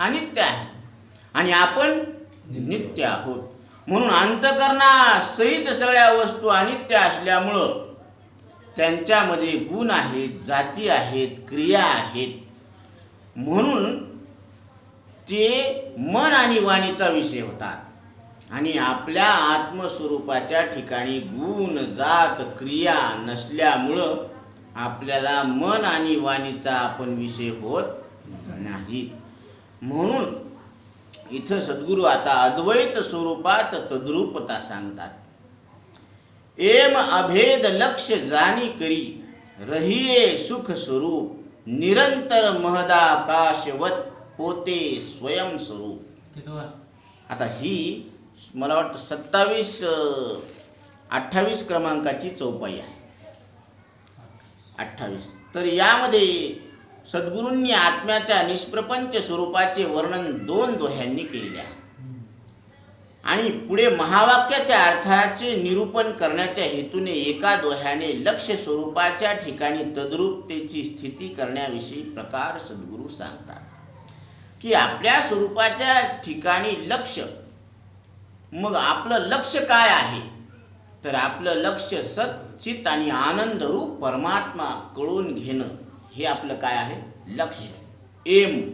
अनित्य आहे. आणि आपण नित्य. आहोत. म्हणून अंतकरणासहित सगळ्या वस्तू अनित्य असल्यामुळं त्यांच्यामध्ये गुण आहेत जाती आहेत क्रिया आहेत. म्हणून ते मन आणि वाणीचा विषय होतात. आणि आपल्या आत्मस्वरूपाच्या ठिकाणी गुण जात क्रिया नसल्यामुळं आपल्याला मन आणि वाणीचा आपण विषय होत नाहीत. म्हणून इथं सद्गुरू आता अद्वैत स्वरूपात तद्रूपता सांगतात. एम अभेद लक्ष जाणी करी रहिये सुख स्वरूप निरंतर महदाकाशवत पोते स्वयं स्वरूप. तिथं वा. आता ही मला वाटतं सत्तावीस अठ्ठावीस क्रमांकाची चौपाई आहे. अठ्ठावीस. तर यामध्ये सद्गुरूंनी आत्म्याच्या निष्प्रपंच स्वरूपाचे वर्णन दोन दोह्यांनी केलेले आहे. आणि पुढे महावाक्याच्या अर्थाचे निरूपण करण्याच्या हेतूने एका दोह्याने लक्ष स्वरूपाच्या ठिकाणी तद्रूपतेची स्थिती करण्याविषयी प्रकार सद्गुरू सांगतात. की आपल्या स्वरूपाच्या ठिकाणी लक्ष मग आपलं लक्ष काय आहे? तर आपलं लक्ष चित आणि आनंदरूप परमात्मा कळून घेणं. हे आपलं काय आहे? लक्ष. एम.